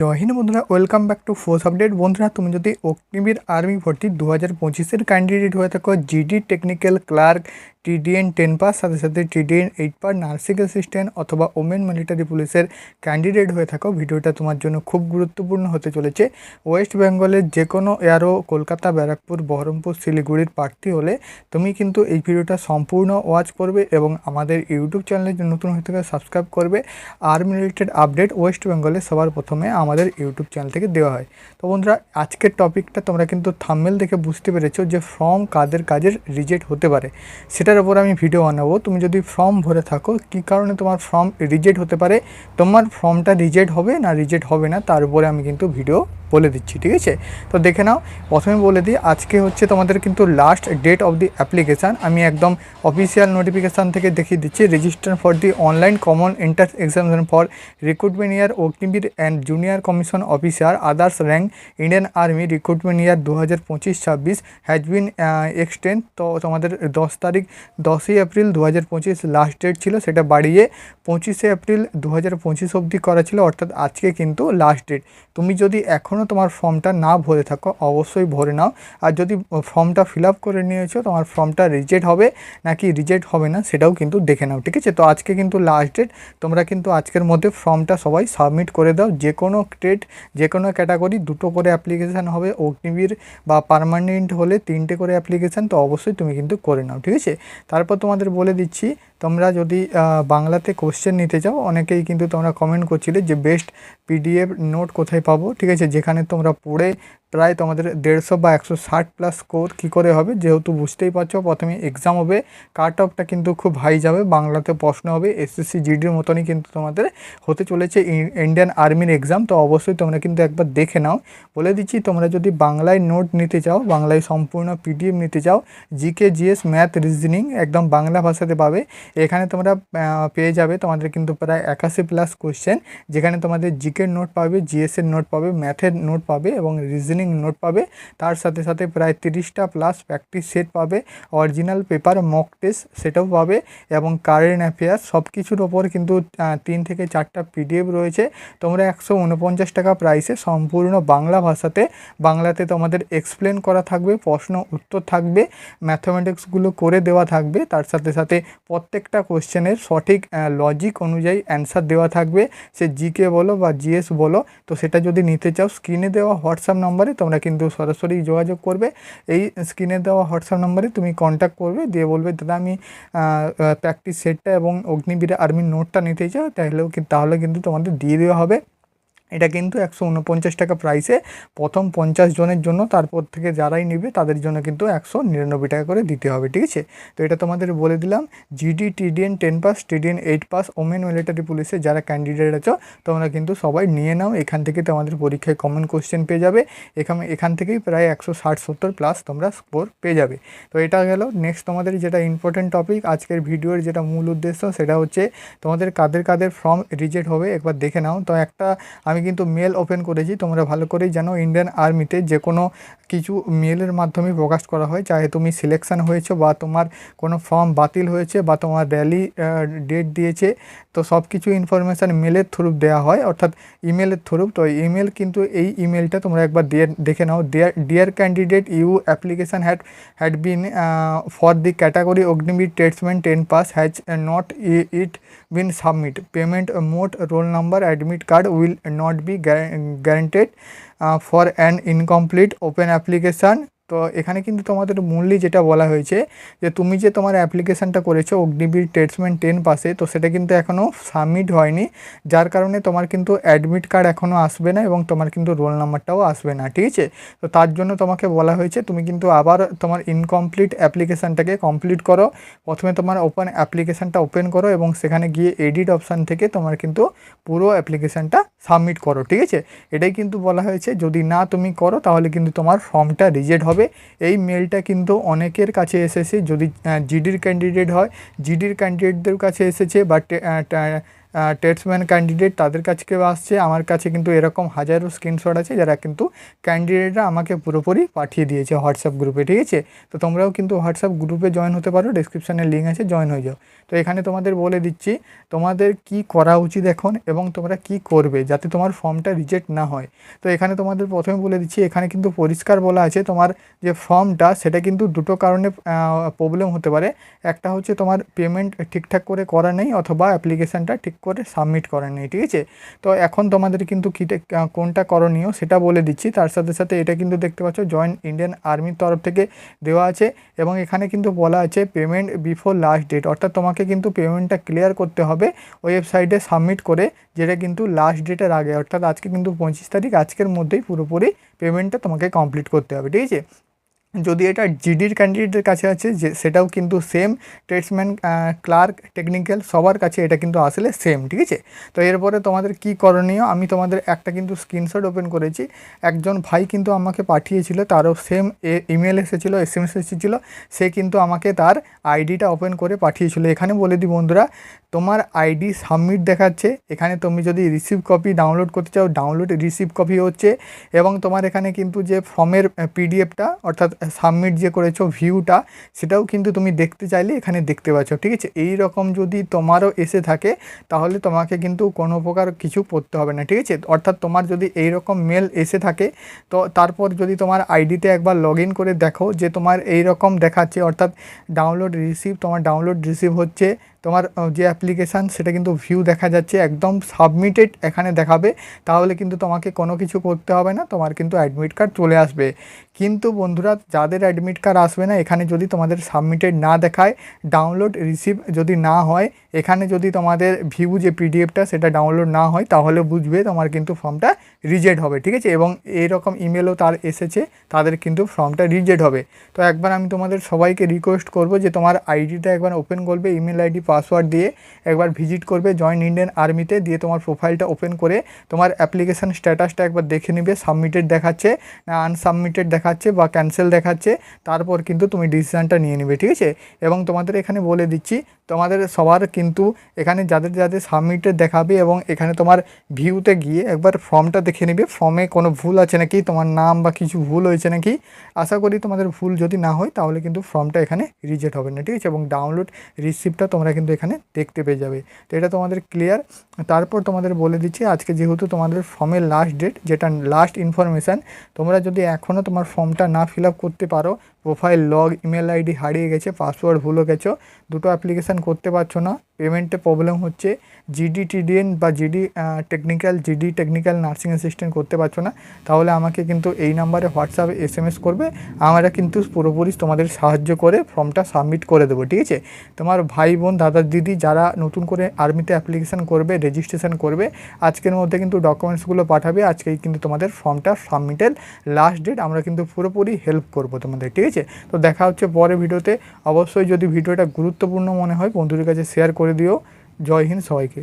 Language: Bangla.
জয় বন্ধুরা welcome back to force update বন্ধুরা, তুমি যদি অগ্নিবীর আর্মি ভর্তি দু হাজার পঁচিশের ক্যান্ডিডেট হয়ে থাকো GD technical clerk TDN ten pass, সাথে সাথে TDN eight pass, nursing assistant অথবা ওমেন মিলিটারি পুলিশের ক্যান্ডিডেট হয়ে থাকো। ভিডিওটা তোমার জন্য খুব গুরুত্বপূর্ণ হতে চলেছে। ওয়েস্ট বেঙ্গলের যে কোনো এয়ারো কলকাতা, ব্যারাকপুর, বহরমপুর, শিলিগুড়ির প্রার্থী হলে তুমি কিন্তু এই ভিডিওটা সম্পূর্ণ ওয়াচ করবে এবং আমাদের ইউটিউব চ্যানেলে নতুন হয়ে থাকে সাবস্ক্রাইব করবে। আর্মি রিলেটেড আপডেট ওয়েস্ট বেঙ্গলে সবার প্রথমে আমাদের ইউটিউব চ্যানেল থেকে দেওয়া হয়। তো বন্ধুরা, আজকের টপিকটা তোমরা কিন্তু থাম্মেল দেখে বুঝতে পেরেছ যে ফর্ম কাদের কাজের রিজেক্ট হতে পারে। সেটার উপর আমি ভিডিও বানাবো। তুমি যদি ফর্ম ভরে থাকো, কি কারণে তোমার ফর্ম রিজেক্ট হতে পারে? তোমার ফর্মটা রিজেক্ট হবে না রিজেক্ট হবে না, তার উপরে আমি কিন্তু ভিডিও বলে দিচ্ছি, ঠিক আছে? তো দেখে নাও, প্রথমে বলে দিই, আজকে হচ্ছে তোমাদের কিন্তু last date of the application আমি একদম অফিসিয়াল নোটিফিকেশান থেকে দেখিয়ে দিচ্ছি register for the online common entrance examination for recruitment year Agniveer and junior commission officer others rank Indian army recruitment year দু হাজার পঁচিশ ছাব্বিশ হ্যাজ বিন এক্সটেন্ড তো তোমাদের দশ তারিখ, দশই এপ্রিল দু হাজার পঁচিশ লাস্ট ডেট ছিল, সেটা বাড়িয়ে পঁচিশে এপ্রিল দু হাজার পঁচিশ অবধি করা ছিল, অর্থাৎ আজকে কিন্তু লাস্ট ডেট তুমি যদি এখনও তোমার ফর্মটা না ভরে থাকো, অবশ্যই ভরে নাও। আর যদি ফর্মটা ফিল আপ করে নিয়েছো, তোমার ফর্মটা রিজেক্ট হবে, নাকি রিজেক্ট হবে না, সেটাও কিন্তু দেখে নাও, ঠিক আছে? তো আজকে কিন্তু লাস্ট ডেট তোমরা কিন্তু আজকের মধ্যে ফর্মটা সবাই সাবমিট করে দাও। যে কোনো স্টেট যে কোনো ক্যাটাগরি দুটো করে অ্যাপ্লিকেশান হবে অগ্নিবীর বা পারমানেন্ট হলে তিনটে করে অ্যাপ্লিকেশান তো অবশ্যই তুমি কিন্তু করে নাও, ঠিক আছে? তারপর তোমাদের বলে দিচ্ছি তোমরা যদি বাংলাতে কোশ্চেন নিতে চাও, অনেকেই কিন্তু তোমরা কমেন্ট করছিলে যে বেস্ট পিডিএফ নোট কোথায় পাবো? ঠিক আছে, যেখানে তোমরা পড়ে প্রায় তোমাদের দেড়শো বা একশো ষাট প্লাস স্কোর কী করে হবে যেহেতু বুঝতেই পারছ প্রথমে এক্সাম হবে কাট অফটা কিন্তু খুব হাই যাবে, বাংলাতে প্রশ্ন হবে এসএসসি জিডির মতনই কিন্তু তোমাদের হতে চলেছে ইন্ডিয়ান আর্মির এক্সাম তো অবশ্যই তোমরা কিন্তু একবার দেখে নাও। বলে দিচ্ছি, তোমরা যদি বাংলায় নোট নিতে চাও, বাংলায় সম্পূর্ণ পিডিএফ নিতে চাও জিকে জিএস ম্যাথ রিজনিং একদম বাংলা ভাষাতে পাবে। এখানে তোমরা পেয়ে যাবে তোমাদের কিন্তু প্রায় একাশি প্লাস কোশ্চেন যেখানে তোমাদের জিকের নোট পাবে জিএসের নোট পাবে ম্যাথের নোট পাবে এবং রিজনিং নোট পাবে। তার সাথে সাথে প্রায় তিরিশটা প্লাস প্র্যাকটিস সেট পাবে। অরিজিনাল পেপার মক টেস্ট সেটাও পাবে এবং কারেন্ট অ্যাফেয়ার সব কিছুর ওপর কিন্তু তিন থেকে চারটা পিডিএফ রয়েছে। তোমরা একশো উনপঞ্চাশ টাকা প্রাইসে সম্পূর্ণ বাংলা ভাষাতে, বাংলাতে তোমাদের এক্সপ্লেন করা থাকবে, প্রশ্ন, উত্তর থাকবে ম্যাথামেটিক্সগুলো করে দেওয়া থাকবে। তার সাথে সাথে প্রত্যেকটা কোশ্চেনের সঠিক লজিক অনুযায়ী অ্যান্সার দেওয়া থাকবে। সে জিকে বলো বা জিএস বলো, তো সেটা যদি নিতে চাও স্ক্রিনে দেওয়া হোয়াটসঅ্যাপ নম্বরে তোমরা কিন্তু সরাসরি যোগাযোগ করবে। এই স্ক্রিনে দেওয়া হোয়াটসঅ্যাপ নম্বরে তুমি কন্ট্যাক্ট করবে, দিয়ে বলবে, দাদা, আমি প্র্যাকটিস সেটটা এবং অগ্নিবীরা আর্মির নোটটা নিতে চাও তাহলেও তাহলে কিন্তু তোমাদের দিয়ে দেওয়া হবে। এটা কিন্তু একশো উনপঞ্চাশ টাকা প্রাইসে প্রথম পঞ্চাশ জনের জন্য তারপর থেকে যারাই নেবে তাদের জন্য কিন্তু একশো নিরানব্বই টাকা করে দিতে হবে, ঠিক আছে? তো এটা তোমাদের বলে দিলাম GD TDN ten pass TDN eight pass women military পুলিশে যারা ক্যান্ডিডেট আছো, তোমরা কিন্তু সবাই নিয়ে নাও, এখান থেকে তোমাদের পরীক্ষায় কমন কোশ্চেন পেয়ে যাবে। এখানে, এখান থেকেই প্রায় একশো ষাট সত্তর প্লাস তোমরা স্কোর পেয়ে যাবে। তো এটা গেল নেক্সট তোমাদের যেটা ইম্পর্টেন্ট টপিক আজকের ভিডিওর যেটা মূল উদ্দেশ্য, সেটা হচ্ছে তোমাদের কাদের কাদের ফর্ম রিজেক্ট হবে, একবার দেখে নাও। তো একটা, আমি আমি কিন্তু মেল ওপেন করেছি, তোমরা ভালো করেই জানো ইন্ডিয়ান আর্মিতে যে কোনো কিছু মেলের মাধ্যমে প্রকাশ করা হয়, চাহে তুমি সিলেকশান হয়েছো বা তোমার কোনো ফর্ম বাতিল হয়েছে বা তোমার র্যালি ডেট দিয়েছে, তো সব কিছু ইনফরমেশান মেলের থ্রু দেওয়া হয়, অর্থাৎ ইমেলের থ্রু তো ইমেল কিন্তু এই ইমেলটা তোমরা একবার দিয়ে, দেখে নাও। Dear dear candidate you application had had been for the category Agniveer tradesman ten pass has not it been submit payment mode roll number admit card will not be guaranteed uh, for an incomplete open application তো এখানে কিন্তু তোমাদের মূল্যে যেটা বলা হয়েছে যে তুমি যে তোমার অ্যাপ্লিকেশানটা করেছ অগ্নিবীর টেটসম্যান টেন পাসে তো সেটা কিন্তু এখনও সাবমিট হয়নি। যার কারণে তোমার কিন্তু অ্যাডমিট কার্ড এখনও আসবে না এবং তোমার কিন্তু রোল নাম্বারটাও আসবে না, ঠিক আছে? তো তার জন্য তোমাকে বলা হয়েছে তুমি কিন্তু আবার তোমার ইনকমপ্লিট অ্যাপ্লিকেশানটাকে কমপ্লিট করো। প্রথমে তোমার ওপেন অ্যাপ্লিকেশানটা ওপেন করো এবং সেখানে গিয়ে এডিট অপশান থেকে তোমার কিন্তু পুরো অ্যাপ্লিকেশানটা সাবমিট করো, ঠিক আছে? এটাই কিন্তু বলা হয়েছে। যদি না তুমি করো তাহলে কিন্তু তোমার ফর্মটা রিজেক্ট হবে। এই মেলটা কিন্তু অনেকের কাছে এসেছে। যদি জিডির ক্যান্ডিডেট হয় জিডির ক্যান্ডিডেটদের কাছে এসেছে বাট টেটসম্যান ক্যান্ডিডেট তাদের কাছে কেউ আসছে, আমার কাছে কিন্তু এরকম হাজারো স্ক্রিনশট আছে যারা কিন্তু ক্যান্ডিডেটরা আমাকে পুরোপুরি পাঠিয়ে দিয়েছে হোয়াটসঅ্যাপ গ্রুপে ঠিক আছে? তো তোমরাও কিন্তু হোয়াটসঅ্যাপ গ্রুপে জয়েন হতে পারো ডিসক্রিপশানে লিঙ্ক আছে জয়েন হয়ে যাও। তো এখানে তোমাদের বলে দিচ্ছি, তোমাদের কি করা উচিত এখন এবং তোমরা কি করবে যাতে তোমার ফর্মটা রিজেক্ট না হয়? তো এখানে তোমাদের প্রথমে বলে দিচ্ছি, এখানে কিন্তু পরিষ্কার বলা আছে, তোমার যে ফর্মটা সেটা কিন্তু দুটো কারণে প্রবলেম হতে পারে। একটা হচ্ছে তোমার পেমেন্ট ঠিকঠাক করে করা নেই অথবা অ্যাপ্লিকেশানটা ঠিক করে সাবমিট করা নেই ঠিক আছে? তো এখন তোমাদের কিন্তু কী কোনটা করণীয় সেটা বলে দিচ্ছি। তার সাথে সাথে এটা কিন্তু দেখতে পাচ্ছ জয়েন্ট ইন্ডিয়ান আর্মির তরফ থেকে দেওয়া আছে এবং এখানে কিন্তু বলা আছে পেমেন্ট বিফোর লাস্ট ডেট অর্থাৎ তোমাকে কিন্তু পেমেন্টটা ক্লিয়ার করতে হবে ওয়েবসাইটে সাবমিট করে, যেটা কিন্তু লাস্ট ডেটের আগে। অর্থাৎ আজকে কিন্তু পঁচিশ তারিখ, আজকের মধ্যেই পুরোপুরি পেমেন্টটা তোমাকে কমপ্লিট করতে হবে, ঠিক আছে? যদি এটা জিডির ক্যান্ডিডেটের কাছে আছে, যে সেটাও কিন্তু সেম ট্রেডসম্যান ক্লার্ক টেকনিক্যাল সবার কাছে এটা কিন্তু আসলে সেম ঠিক আছে? তো এরপরে তোমাদের কি করণীয়? আমি তোমাদের একটা কিন্তু স্ক্রিনশট ওপেন করেছি। একজন ভাই কিন্তু আমাকে পাঠিয়েছিল, তারও সেম ইমেল এসেছিল এস এম এস এসেছিল, সে কিন্তু আমাকে তার আইডিটা ওপেন করে পাঠিয়েছিল। এখানে বলে দিই বন্ধুরা, তোমার আইডি সাবমিট দেখাচ্ছে। এখানে তুমি যদি রিসিভ কপি ডাউনলোড করতে চাও ডাউনলোড রিসিভ কপি হচ্ছে এবং তোমার এখানে কিন্তু যে ফর্মের পিডিএফটা অর্থাৎ সাবমিট যে করেছ ভিউটা সেটাও কিন্তু তুমি দেখতে চাইলে এখানে দেখতে পাচ্ছ, ঠিক আছে? এই রকম যদি তোমারও এসে থাকে, তাহলে তোমাকে কিন্তু কোনো প্রকার কিছু পড়তে হবে না, ঠিক আছে? অর্থাৎ তোমার যদি এই রকম মেল এসে থাকে, তো তারপর যদি তোমার আইডিতে একবার লগ ইন করে দেখো যে তোমার এই রকম দেখাচ্ছে, অর্থাৎ ডাউনলোড রিসিভ তোমার ডাউনলোড রিসিভ হচ্ছে তোমার যে অ্যাপ্লিকেশান সেটা কিন্তু ভিউ দেখা যাচ্ছে, একদম সাবমিটেড এখানে দেখাবে, তাহলে কিন্তু তোমাকে কোনো কিছু করতে হবে না, তোমার কিন্তু অ্যাডমিট কার্ড চলে আসবে। কিন্তু বন্ধুরা, যাদের অ্যাডমিট কার্ড আসবে না, এখানে যদি তোমাদের সাবমিটেড না দেখায় ডাউনলোড রিসিভ যদি না হয়, এখানে যদি তোমাদের ভিউ যে পিডিএফটা সেটা ডাউনলোড না হয়, তাহলে বুঝবে তোমার কিন্তু ফর্মটা রিজেক্ট হবে, ঠিক আছে? এবং এইরকম ইমেলও তার এসেছে, তাদের কিন্তু ফর্মটা রিজেক্ট হবে। তো একবার আমি তোমাদের সবাইকে রিকোয়েস্ট করব যে তোমার আইডিটা একবার ওপেন করবে ইমেল আইডি পাসওয়ার্ড দিয়ে একবার ভিজিট করবে জয়েন্ট ইন্ডিয়ান আর্মিতে দিয়ে তোমার প্রোফাইলটা ওপেন করে তোমার অ্যাপ্লিকেশান স্ট্যাটাসটা একবার দেখে নিবে সাবমিটেড দেখাচ্ছে, না আনসাবমিটেড দেখাচ্ছে বা ক্যান্সেল দেখাচ্ছে, তারপর কিন্তু তুমি ডিসিশানটা নিয়ে নেবে, ঠিক আছে? এবং তোমাদের এখানে বলে দিচ্ছি, তোমাদের সবার কিন্তু এখানে যাদের যাদের সাবমিটেড দেখাবে এবং এখানে তোমার ভিউতে গিয়ে একবার ফর্মটা দেখে নেবে ফর্মে কোনো ভুল আছে নাকি, তোমার নাম বা কিছু ভুল হয়েছে নাকি, আশা করি তোমাদের ভুল যদি না হয়, তাহলে কিন্তু ফর্মটা এখানে রিজেক্ট হবে না, ঠিক আছে? এবং ডাউনলোড রিসিপ্টটা তোমরা কিন্তু এখানে দেখতে পেয়ে যাবে। তো এটা তোমাদের ক্লিয়ার তারপর তোমাদের বলে দিচ্ছি, আজকে যেহেতু তোমাদের ফর্মের লাস্ট ডেট যেটা লাস্ট ইনফরমেশান তোমরা যদি এখনও তোমার ফর্মটা না ফিল করতে পারো প্রোফাইল লগ ইমেল আইডি হারিয়ে গেছে পাসওয়ার্ড ভুলে গেছো, দুটো অ্যাপ্লিকেশান করতে পারছ না পেমেন্টে প্রবলেম হচ্ছে জিডি টিডিএন বা GD technical GD technical nursing assistant করতে পারছ না, তাহলে আমাকে কিন্তু এই নাম্বারে হোয়াটসঅ্যাপে এস এম এস করবে, আমরা কিন্তু পুরোপুরি তোমাদের সাহায্য করে ফর্মটা সাবমিট করে দেবো, ঠিক আছে? তোমার ভাই, বোন, দাদা, দিদি যারা নতুন করে আর্মিতে অ্যাপ্লিকেশান করবে রেজিস্ট্রেশন করবে, আজকের মধ্যে কিন্তু ডকুমেন্টসগুলো পাঠাবে, আজকেই কিন্তু তোমাদের ফর্মটা সাবমিটের লাস্ট ডেট আমরা কিন্তু পুরোপুরি হেল্প করব তোমাদের, ঠিক আছে তো দেখা হচ্ছে পরে ভিডিওতে। অবশ্যই যদি ভিডিওটা গুরুত্বপূর্ণ মনে হয়, বন্ধুদের কাছে শেয়ার করে দিও। জয় হিন্দ সবাইকে।